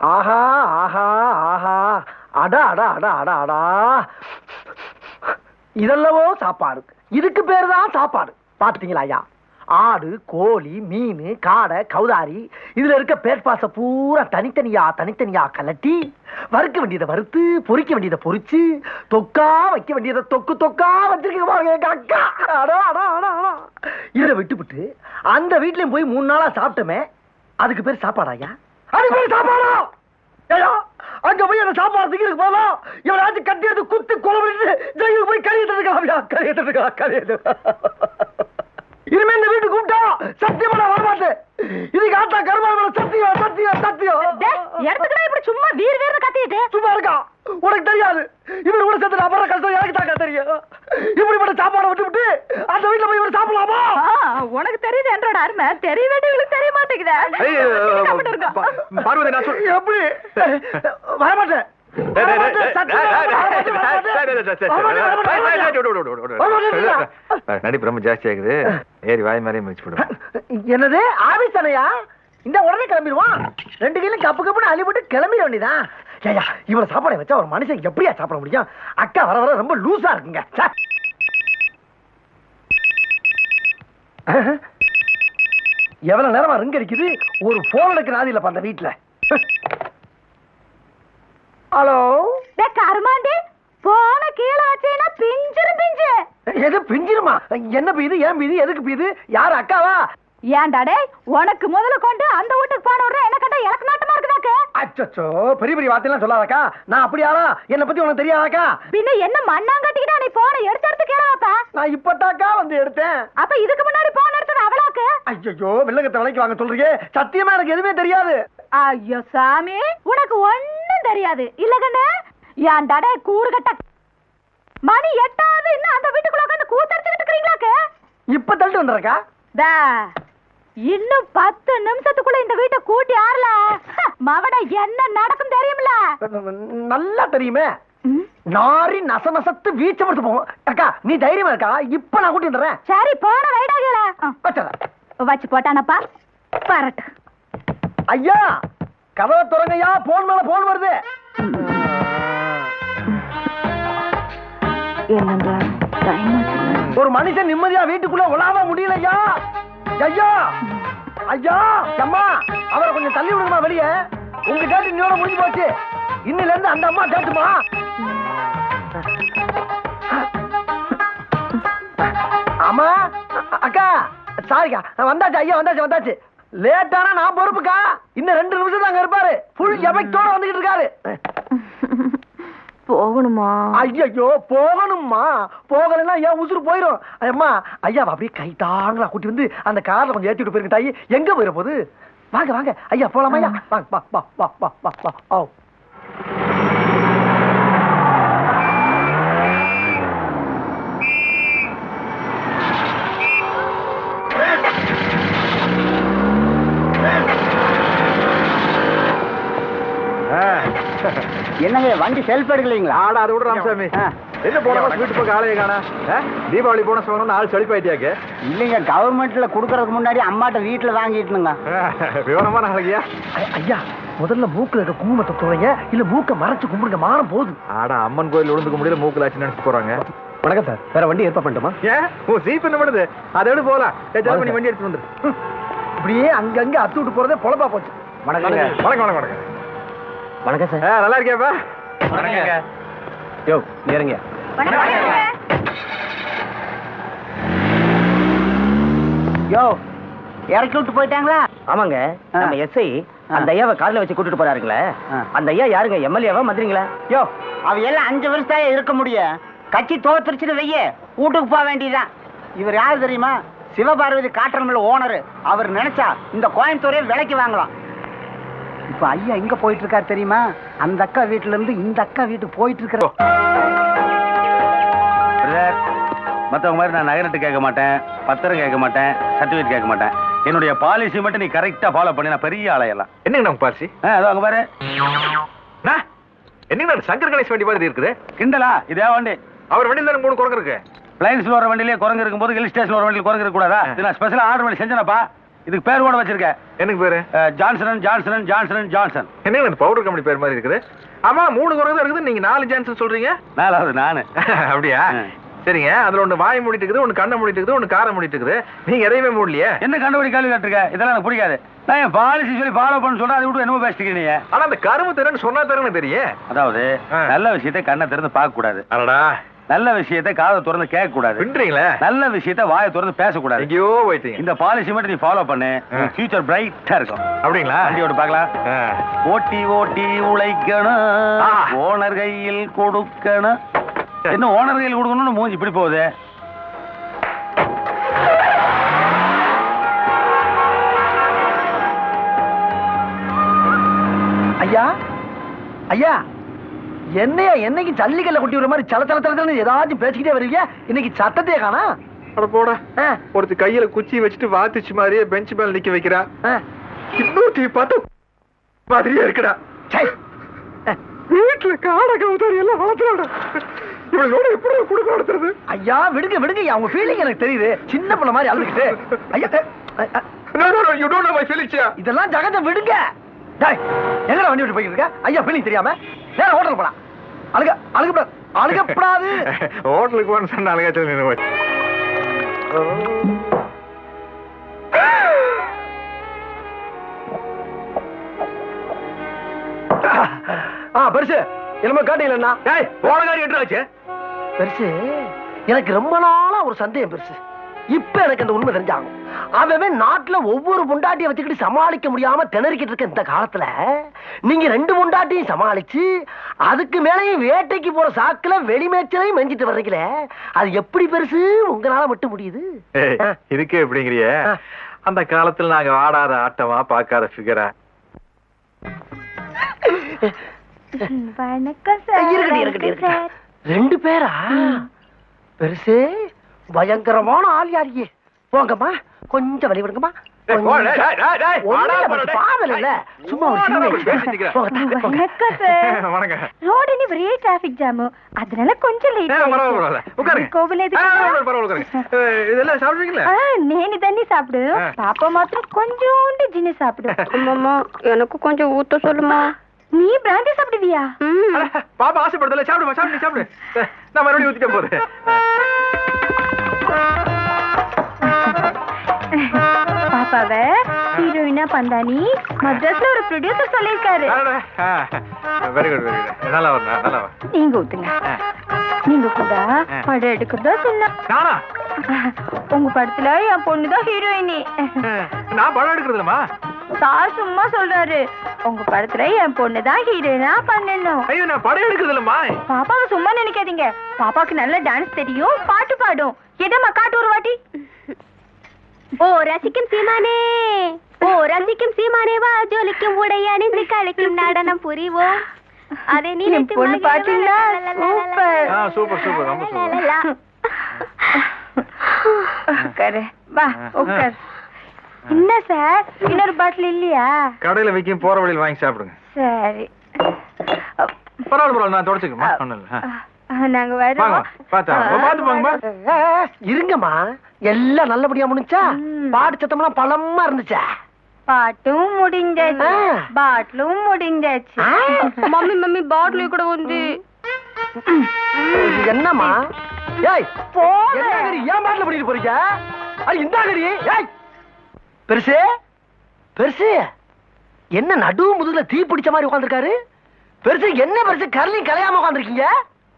ஆஹா ஆஹா ஆஹா. அடா அடா அடா அடா அடா. இதெல்லவோ சாப்பாடு. இதுக்கு பேர் தான் சாப்பாடு. பாத்துட்டீங்களா ஐயா? ஆடு கோழி மீன் காடை கௌதாரி. இதுல இருக்க பேர்பாச பூரா தனித்தனியா தனித்தனியா கலட்டி வறுக்க வேண்டியதை வறுத்து பொறிக்க வேண்டியதை பொரிச்சு தொக்கா வைக்க வேண்டியதை தொக்கு தொக்கா வச்சிருக்க பாருங்க இதை விட்டுவிட்டு அந்த வீட்லயும் போய் மூணு நாளா சாப்பிட்டோமே. அதுக்கு பேர் சாப்பாடா ஐயா? அதுக்கு பேர் சாப்பாடா? அங்க போய் அந்த சாப்பாடு திங்கிறதுக்கு போதா இவனாச்சும் கட்டி எடுத்து குத்து கொலை பண்ணிட்டு ஜெயிலுக்கு போய் கழியிட்டு இருக்கா கழியிட்டு இருக்கா கழியிட்டு இனிமே இந்த வீட்டுக்கு கூப்பிட்டா சத்தியமா நான் வரமாட்டேன் இதுக்கு ஆட்டா கருமாள் சத்தியம் சத்தியம் சத்தியம் இடத்துக்குடா இப்படி சும்மா வீர் வீர்னு கத்திட்டு சும்மா இருக்கா? உனக்கு தெரியாது. இவரு கூட சேர்த்து அப்புறம் கஷ்டம் எனக்கு தாக்கா தெரியும்? அருமை தெரிய வேண்டியவங்களுக்கு தெரிய மாட்டேங்குதா எப்படி வரமாட்டேன் நடிப்பு ரொம்ப ஜாஸ்தி ஆகுது ஏறி வாய் மாதிரி முடிச்சு போடுவோம் என்னது ஆபீசனையா இந்த உடனே கிளம்பிடுவான் ரெண்டு கையிலும் கப்பு கப்புன்னு அழிபட்டு கிளம்பிட வேண்டியதான் ஐயா இவ்வளவு சாப்பாடு வச்சா ஒரு மனுஷன் எப்படியா சாப்பிட முடியும் அக்கா வர வர ரொம்ப லூஸா இருக்குங்க எவ்வளவு நேரமா ரிங் அடிக்குது? ஒரு போன் எடுக்க நாதி இல்லப்பா அந்த வீட்டுல ஹலோ கருமாண்டி போன கீழே வச்சேன்னா பிஞ்சிரும் பிஞ்சு. எது பிஞ்சிருமா? என்ன பீது ஏன் பீது எதுக்கு பீது யாரு அக்காவா? ஏன்டாடே உனக்கு முதல்ல கொண்டு அந்த வீட்டுக்கு போன உடனே என்ன கண்டா எனக்கு நாட்டமா இருக்குதாக்கு அச்சோ பெரிய பெரிய வார்த்தையெல்லாம் சொல்லாதக்கா. நான் அப்படியாரா என்னை பத்தி உனக்கு தெரியாதாக்கா? பின்ன என்ன மண்ணாங்கட்டிக்கிட்டா நீ போன எடுத்து எடுத்து கீழே வைப்ப நான் இப்பதாக்கா வந்து எடுத்தேன். அப்ப இதுக்கு முன்னாடி போன எடுத்தது அவளாக்கு? ஐயோ வெள்ளங்கத்தை விலைக்கு வாங்க சொல்றீங்க. சத்தியமா எனக்கு எதுவுமே தெரியாது. ஐயோ சாமி உனக்கு ஒண்ணும் தெரியாது. இல்ல கண்ணு ஏன்டாடே கூறு கட்ட மணி எட்டாவது இன்னும் அந்த வீட்டுக்குள்ள உட்காந்து கூத்தடிச்சுக்கிட்டு இருக்கிறீங்களாக்கு? இப்ப தள்ளிட்டு வந்துடுறக்கா தா இன்னும் பத்து நிமிஷத்துக்குள்ள இந்த வீட்டை கூட்டி ஆறல. மவட என்ன நடக்கும் தெரியுமில நல்லா தெரியுமே. நாரி நச நசத்து வீச்ச படுத்து போவோம் அக்கா நீ தைரியமா இருக்கா? இப்ப நான் கூட்டி வந்துடுறேன். சரி போன வைடாகல வச்சு போட்டானப்பா. பரட்டு. ஐயா கதவை திறங்கய்யா போன் மேல போன் வருது. என்னங்க ஒரு மனுஷன் நிம்மதியா வீட்டுக்குள்ள உலாவ முடியலையா? ஐயா! ஐயா! அம்மா! அவரை கொஞ்சம் தள்ளி விடுங்கம்மா வெளியே. உங்க டேட்டு இன்னோட முடிஞ்சு போச்சு. இன்னில இருந்து அந்த அம்மா டேட்டுமா அம்மா அக்கா சாரிக்கா வந்தாச்சு ஐயா வந்தாச்சு வந்தாச்சு. லேட்டானா நான் பொறுப்புக்கா. இன்னும் ரெண்டு நிமிஷம் தான் அங்க இருப்பாரு ஃபுல் எபெக்டோட வந்துகிட்டு இருக்காரு. போகணுமா? ஐயோ போகணும்மா. போகலைன்னா ஏன் உசுறு போயிடும் அம்மா ஐயா அப்படியே கை தாங்களா கூட்டி வந்து அந்த கார்ல கொஞ்சம் ஏத்தி விட்டு போயிருங்க தாயி. எங்க போயிட போகுது வாங்க வாங்க. ஐயா போலாமா ஐயா? வாங்க வா வா வா வா வா வா. செல்ஃப் எடுக்கலீங்களா? ஆடா அது விட ராமசாமி. என்ன போனஸ் வீட்டு பக்கம் ஆளையே காணா? தீபாவளி போனஸ் வாங்கணும்னு ஆள் செழிப்பாயிட்டியாக்கு? இல்லைங்க கவர்மெண்ட்ல குடுக்கறதுக்கு முன்னாடி அம்மாட்ட வீட்டுல வாங்கிட்டுனுங்க விவரமான ஆளுங்கய்யா ஐ- ஐயா முதல்ல மூக்குல இருக்க குங்குமத்தை துறைங்க இல்ல மூக்க மறைச்சு கும்பிடுங்க மானம் போகுது. ஆடா அம்மன் கோயில் விழுந்துக்க முடியல மூக்குல ஆச்சு நினைச்சு போறாங்க. வணக்கம் சார் வேற வண்டி ஏற்பாடு பண்ணட்டுமா? ஏன்? உன் சீப் என்ன பண்ணுது? அதை விட போலாம். ஏதாவது பண்ணி வண்டி எடுத்து வந்துரு. இப்படியே அங்கங்க அத்து விட்டு போறதே பொழப்பா போச்சு. வணக்கங்க. வணக்கம் வணக்கம் வணக்கம். வணக்கம் சார். நல்லா இருக்கியாப்பா? வணக்கங்க. யோ யோ இறக்கி விட்டு போயிட்டாங்களா? ஆமாங்க. நம்ம எஸ்ஐ அந்த ஐயாவை கார்ல வச்சு கூட்டிட்டு போறாருங்களே. அந்த ஐயா யாருங்க? எம்எல்ஏவா மந்திரிங்களா? யோ அவ எல்லாம் அஞ்சு வருஷம் தான் இருக்க முடியும் கட்சி தோத்துருச்சுன்னு வைய வீட்டுக்கு போக வேண்டியதுதான். இவர் யாரு தெரியுமா? Sivaparvathi cotton mill owner. அவர் நினைச்சா இந்த கோயம்புத்தூரே விலைக்கு வாங்கலாம். இப்ப ஐயா எங்க போயிட்டு இருக்காரு தெரியுமா? அந்த அக்கா வீட்டுல இருந்து இந்த அக்கா வீட்டுக்கு போயிட்டு இருக்கிற மற்றவங்க மாதிரி நான் நகரத்து கேட்க மாட்டேன் பத்திரம் கேட்க மாட்டேன் சர்டிஃபிகேட் கேட்க மாட்டேன். என்னுடைய பாலிசி மட்டும் நீ கரெக்டாக ஃபாலோ பண்ணி நான் பெரிய ஆளையெல்லாம் என்னங்க நம்ம பார்சி ஆ அதோ அங்கே பாரு. என்னங்க நான் சங்கர் கணேஷ் வண்டி மாதிரி இருக்குது? கிண்டலா? இதே வண்டி. அவர் வண்டியில் தானே மூணு குரங்கு இருக்கு. பிளைன்ஸ்ல வர வண்டியிலே குரங்கு இருக்கும்போது ஹில் ஸ்டேஷன் வர வண்டியில் குரங்கு இருக்கக்கூடாதா? இது நான் ஸ்பெஷலாக ஆர்டர் பண்ணி செஞ்சேனப்பா. இதுக்கு பேர் கூட வச்சிருக்க. எனக்கு பேரு? Johnson Johnson Johnson. ஜான்சன் என்ன பவுடர் கம்பெனி பேர் மாதிரி இருக்குது? ஆமா மூணு குறை தான் இருக்குது. நீங்க நாலு ஜான்சன் சொல்றீங்க? நாலாவது நானு. அப்படியா. சரிங்க. அதுல ஒண்ணு வாய் மூடிட்டு இருக்குது ஒண்ணு கண்ணை மூடிட்டு இருக்குது ஒண்ணு காரை மூடிட்டு இருக்குது. நீங்க எதையுமே மூடலையே? என்ன கண்டுபிடி கேள்வி கேட்டிருக்க? இதெல்லாம் எனக்கு பிடிக்காது. நான் என் பாலிசி சொல்லி ஃபாலோ பண்ண சொல்றேன் அதை விட்டு என்னமோ பேசிட்டு நீ ஆனா அந்த கரும்பு திறன் சொன்னா திறன்னு தெரியும். அதாவது. நல்ல விஷயத்தை கண்ணை திறந்து பார்க்க கூடாது அடடா. நல்ல விஷயத்தை காதை திறந்து கேட்க கூடாது நல்ல விஷயத்தை வாயை திறந்து பேசக்கூடாது. எங்கேயோ போயிட்டீங்க. இந்த பாலிசி மட்டும் நீ ஃபாலோ பண்ணு. ஃபியூச்சர் பிரைட்டா இருக்கும். அப்படிங்களா? வண்டியோட பார்க்கலாம். ஓட்டி ஓட்டி உழைக்கணும். ஓனர் கையில் கொடுக்கணும். என்ன ஓனர் கையில் கொடுக்கணும்னு மூஞ்சி இப்படி போகுது? ஐயா? ஐயா? என்னையா என்னைக்கு ஜல்லிக்கல்ல கொட்டி விடுற மாதிரி சல சல சலன்னு ஏதாச்சும் பேசிக்கிட்டே வருவீங்க இன்னைக்கு சத்தத்தையே காணா? அட போடா. ஆ, ஒருத்தி கையில குச்சி வச்சுட்டு வாத்துச்சு மாதிரியே பெஞ்ச் மேல நிக்க வைக்கிறா. இன்னொருத்தி பார்த்து மாதிரியே இருக்குடா. வீட்டுல காடை கவுதாரி எல்லாம் வளர்த்துறாடா. இவளோட எப்படி குடுக்க நடத்துறது? ஐயா விடுங்க விடுங்க உங்க ஃபீலிங் எனக்கு தெரியுது. சின்ன பிள்ளை மாதிரி அழுதுகிட்டு. ஐயா. இதெல்லாம் ஜகத்தை விடுங்க. டேய் எங்கடா வண்டி விட்டு போய்கிட்டு இருக்க? ஐயா ஃபீலிங் தெரியாம? நேரா ஹோட்டல் போடா அழுக அழுகப்படாது அழுகப்படாது ஹோட்டலுக்கு போன சொன்ன அழகாச்சல் போச்சு ஆ பெருசு. என்னமோ காட்டீங்களா டேய் போன காரி எட்டு ஆச்சு. பெருசு எனக்கு ரொம்ப நாளா ஒரு சந்தேகம் பெருசு. இப்ப எனக்கு அந்த உண்மை தெரிஞ்சாகும். அவன் நாட்டுல ஒவ்வொரு முண்டாட்டியை வச்சுக்கிட்டு சமாளிக்க முடியாம திணறிக்கிட்டு இருக்க இந்த காலத்துல நீங்க ரெண்டு முண்டாட்டியும் சமாளிச்சு அதுக்கு மேலேயும் வேட்டைக்கு போற சாக்குல வெளிமேச்சலையும் மெஞ்சிட்டு வர்றீங்களே அது எப்படி பெருசு? உங்களால மட்டும் முடியுது. இதுக்கே எப்படிங்கிறிய. அந்த காலத்துல நாங்க ஆடாத ஆட்டமா பார்க்காத ஃபிகரா வணக்கம் இருக்கட்டும் ரெண்டு பேரா? பெருசு. பயங்கரமான ஆள் யாரியே போங்கம்மா. கொஞ்சம் வழி விடுங்கம்மா. அதனால கொஞ்சம் నేను தண்ணி சாப்பிடு. பாப்பா மாத்திரம் கொஞ்சோண்டு ஜின்னு சாப்பிடு. அம்மா எனக்கு கொஞ்சம் ஊத்த சொல்லுமா நீ பிராந்தி சாப்பிடுவியா? பாப்பா ஆசைப்படுதல சாப்பிடுமா சாப்பிடு நீ சாப்பிடு. நான் மறுபடியும் ஊத்திட்டேன் போது. பந்தானி? மദ്രാஸ்ல ஒரு ப்ரொடியூசர் சொல்லிருக்காரு வெரி குட் வெரி குட் நல்லா வரணும் நல்லா வரும் நீங்க ஊத்துங்க. நீங்க கூட படம் எடுக்கிறதா சொன்ன. நானா? உங்க படத்துல என் பொண்ணுதான் ஹீரோயினி நான் படம் எடுக்கிறது இல்லம்மா சார் சும்மா சொல்றாரு. உங்க படத்துல என் பொண்ணுதான் ஹீரோயினா பண்ணணும். ஐயோ நான் படம் எடுக்கிறது இல்லம்மா பாப்பாவை சும்மா நினைக்காதீங்க. பாப்பாக்கு நல்ல டான்ஸ் தெரியும் பாட்டு பாடும். எதம்மா காட்டு ஒரு வாட்டி? ஓ ரசிக்கும் சீமானே. ஓ ரசிக்கும் சீமானே வா ஜொலிக்கும் உடை அணிந்து கழிக்கும் நடனம் புரிவோம். அதை நினைத்து பொண்ணு. பாத்தீங்களா? சூப்பர். ஆ சூப்பர் சூப்பர். ரொம்ப சூப்பர். உட்காரு. வா உட்கார். என்ன சார்? இன்னொரு பாட்டில் இல்லையா? கடையில விற்கும் போற வழியில் வாங்கி சாப்பிடுங்க. சரி. பரவாயில்ல பரவாயில்ல. நான் தொடச்சுக்கமா ஒண்ணும் நாங்க வரோம் பாத்து பாத்து போங்கம்மா. இருங்கம்மா. எல்லாம் நல்லபடியா முடிஞ்சா ம். பாட்டு சத்தம்லாம் பலமா இருந்துச்சா? பாட்டும் முடிஞ்சாச்சு. பாட்டிலும் முடிஞ்சாச்சு. மம்மி மம்மி பாட்டில் கூட வந்து. என்னம்மா? ஏய் கறி ஏன் பாட்டில் பண்ணிட்டு போறீங்க? அது இந்த கறி ஏய் பெருசு பெருசு. என்ன நடு முதுகுல தீ பிடிச்ச மாதிரி உட்காந்துருக்காரு பெருசு என்ன பெருசு? கரலையும் கலையாம உட்காந்துருக்கீங்க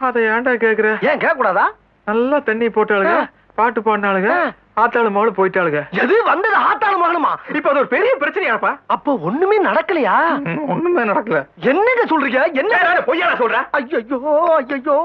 அதை ஏன்டா கேக்குற? ஏன் கேட்க கூடாதா நல்லா தண்ணி ஆ. பாட்டு பாடினாளுங்க. ஆத்தாளு மகளும் போயிட்டாளுங்க எது வந்தது ஆத்தாள மகனுமா? இப்ப அது ஒரு பெரிய பிரச்சனையாப்பா. அப்போ ஒண்ணுமே நடக்கலையா? ஒண்ணுமே நடக்கல. என்னங்க சொல்றீங்க? என்ன? பொய்யா சொல்ற? ஐயோ ஐயோ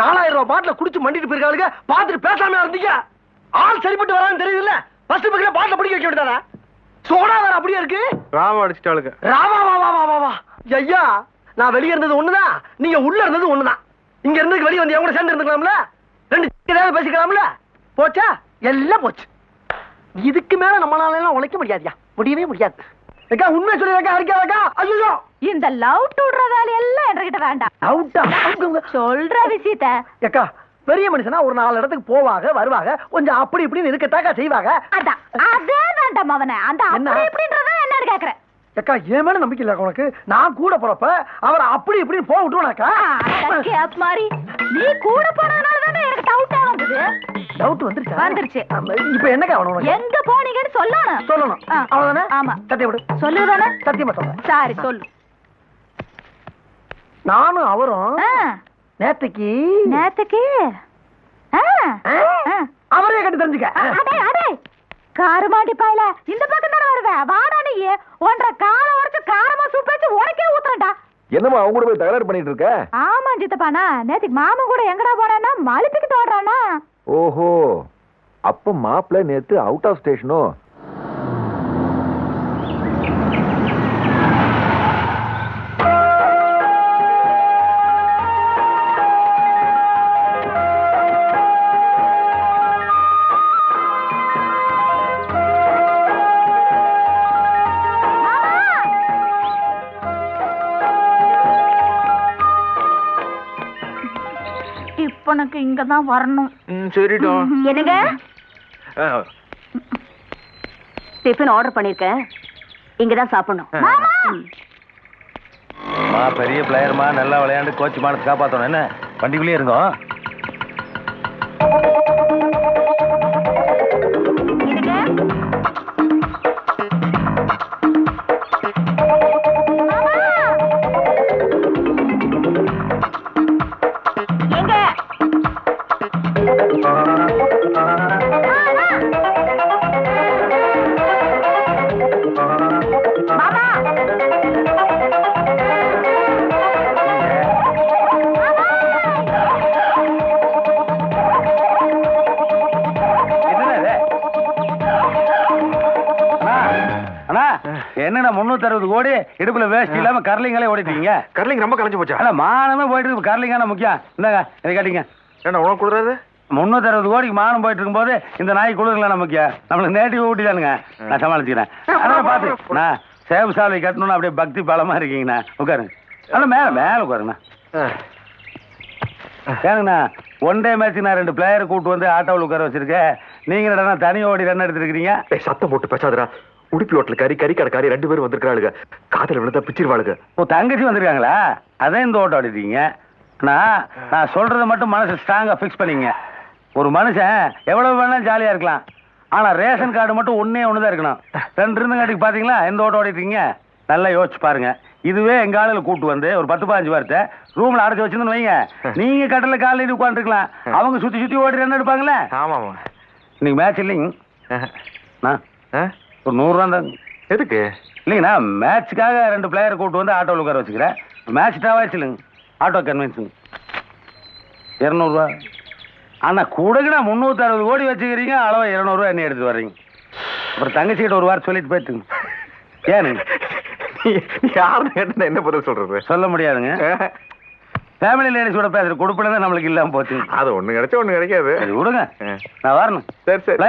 நாலாயிரம் ரூபாய் பாட்டில குடிச்சு மண்டிட்டு போயிருக்காளுங்க பாத்துட்டு பேசாம இருந்தீங்க? ஆள் சரிப்பட்டு வரான்னு தெரியுதுல்ல? ஃபர்ஸ்ட் பக்கத்துல பாட்டில பிடிக்க வைக்க வேண்டியதானே? சோடா வேற அப்படியே இருக்கு. ராவ அடிச்சிட்டாளுங்க ராவா வா வா வா வா வா. ஐயா நான் வெளிய இருந்தது ஒண்ணுதான். நீங்க உள்ள இருந்தது ஒண்ணுதான். இங்க இருந்து வெளிய வந்து கூட சேர்ந்து இருந்துக்கலாம்ல? ரெண்டு ஏதாவது பேசிக்கலாம்ல? போச்சா? எல்லாம் போச்சு. இதுக்கு மேல நம்மளால எல்லாம் உழைக்க முடியாதுயா? முடியவே முடியாது. அக்கா உண்மை சொல்லிருக்கா அடிக்காதக்கா ஐயோ இந்த லவ் டூடுற வேலையெல்லாம் என்கிட்ட வேண்டாம். அவுட்டா சொல்ற விஷயத்த. அக்கா பெரிய மனுஷனா ஒரு நாலு இடத்துக்கு போவாங்க வருவாங்க கொஞ்சம் அப்படி இப்படின்னு இருக்கத்தாக்கா செய்வாங்க அதான். அதே வேண்டாம் அவனை அந்த என்ன? அப்படி இப்படின்றத என்னன்னு கேக்குறேன். அக்கா என் மேல நம்பிக்கை இல்ல உனக்கு. நான் கூட போறப்ப அவரை அப்படி இப்படின்னு போக விட்டுருவானாக்கா. கேப் மாதிரி நீ கூட போனதுனால தானே எனக்கு டவுட்டா வந்தது? டவுட் வந்துருச்சா? வந்துருச்சு. இப்ப என்னக்கா உனக்கு? எங்க போனீங்கன்னு சொல்லணும். சொல்லணும். அவ்வளவுதானே? ஆமா. சத்தியம் விடு. சொல்லுதானே சத்தியமா சொல்றேன். சரி சொல்லு. நானும் அவரும் நேத்துக்கு நேத்துக்கு. அவரே கண்டு தெரிஞ்சுக்க. அடே அடே. காரமாட்டி பாயல இந்த பக்கம் தானே வருவ? வாடா நீ. ஒன்றரை கால உடைச்சு காரமா சூப் வச்சு உனக்கே ஊத்துறேன்டா. என்னம்மா அவங்க கூட போய் தகராறு பண்ணிட்டு இருக்க? ஆமா சித்தப்பானா நேத்துக்கு மாமன் கூட எங்கடா போனேன்னா மலிப்பிக்கு தோடுறானா ஓஹோ. அப்ப மாப்பிள்ள நேத்து அவுட் ஆஃப் ஸ்டேஷனோ இப்ப எனக்கு இங்கதான் வரணும். சரிடா. என்னங்க? டிஃபன் ஆர்டர் பண்ணிருக்கேன். இங்கதான் சாப்பிடணும். ம். மா பெரிய பிளேயர்மா நல்லா விளையாண்டு கோச் மானத்தை காப்பாத்தணும். என்ன? வண்டிக்குள்ளேயே இருங்கோ. என்னண்ணா முன்னூத்தி அறுபது கோடி? இடுப்புல வேஸ்ட் இல்லாம கர்லிங்களே ஓடிட்டீங்க. கர்லிங் ரொம்ப கலைஞ்சு போச்சா? ஆனா மானமே போயிட்டு இருக்கு. கர்லிங்கான முக்கியம்? இந்தாங்க இதை காட்டிங்க. என்ன உனக்கு கொடுறாரு முன்னூத்தி அறுபது கோடிக்கு மானம் போயிட்டு இருக்கும்போது இந்த நாய் குளிர்களா முக்கியம்? நம்மளுக்கு நேட்டிவ் ஊட்டி தானுங்க நான் சமாளிச்சுக்கிறேன். அண்ணா பாத்து நான் சேவு சாலை கட்டணும்னு அப்படியே பக்தி பலமா இருக்கீங்கண்ணா. உட்காருங்க. அண்ணா மேல மேல உட்காருங்கண்ணா. ஏனுங்கண்ணா ஒன் டே மேட்ச் நான் ரெண்டு பிளேயரை கூட்டு வந்து ஆட்டோவில் உட்கார வச்சிருக்கேன். நீங்க தனி ஓடி ரன் எடுத்துருக்கீங்க சத்தம் போட்டு பேசாதடா. உடுப்பி ஹோட்டல் காரி கறி கடைக்காரி ரெண்டு பேரும் வந்திருக்காளுங்க காதல விழுந்தா பிச்சிருவாளுங்க. ஓ தங்கச்சி வந்திருக்காங்களா? அதான் இந்த ஓட்டம் ஆடிட்டீங்க. அண்ணா நான் சொல்றதை மட்டும் மனசு ஸ்ட்ராங்கா ஃபிக்ஸ் பண்ணிங்க. ஒரு மனுஷன் எவ்வளவு வேணா ஜாலியா இருக்கலாம். ஆனா ரேஷன் கார்டு மட்டும் ஒண்ணே ஒண்ணுதான் இருக்கணும். ரெண்டு இருந்தங்காட்டிக்கு பாத்தீங்களா? எந்த ஓட்டம் ஓடிட்டீங்க நல்லா யோசிச்சு பாருங்க. இதுவே எங்க ஆளுல கூட்டு வந்து ஒரு பத்து பதினஞ்சு வாரத்தை ரூம்ல அடைச்சு வச்சிருந்து வைங்க. நீங்க கட்டல காலையில உட்காந்துருக்கலாம் அவங்க சுத்தி சுத்தி ஓடி ரன் எடுப்பாங்களே ஆமாமா இன்னைக்கு மேட்ச் இல்லைங்க. அண்ணா, ஒரு நூறுரூவா தாங்க எதுக்கு? இல்லைங்கண்ணா மேட்ச்சுக்காக ரெண்டு பிளேயரை கூட்டு வந்து ஆட்டோவில் உட்கார வச்சுக்கிறேன். மேட்ச் டாவாச்சு இல்லைங்க ஆட்டோ கன்வென்ஸுங்க இரநூறுவா அண்ணா கூடங்கண்ணா முந்நூற்றி அறுபது கோடி வச்சுக்கிறீங்க அளவு இரநூறுவா என்ன எடுத்து வர்றீங்க. அப்புறம் தங்கச்சிக்கிட்ட ஒரு வாரம் சொல்லிட்டு போயிட்டுங்க. ஏனுங்க யாருன்னு கேட்டு என்ன பதில் சொல்றது? சொல்ல முடியாதுங்க. ஃபேமிலி லேடிஸோட பேசுகிற கொடுப்பின தான் நம்மளுக்கு இல்லாமல் போச்சுங்க. அது ஒண்ணு கிடைச்சா ஒண்ணு கிடைக்காது. விடுங்க. நான் வரணும். சரி சரி.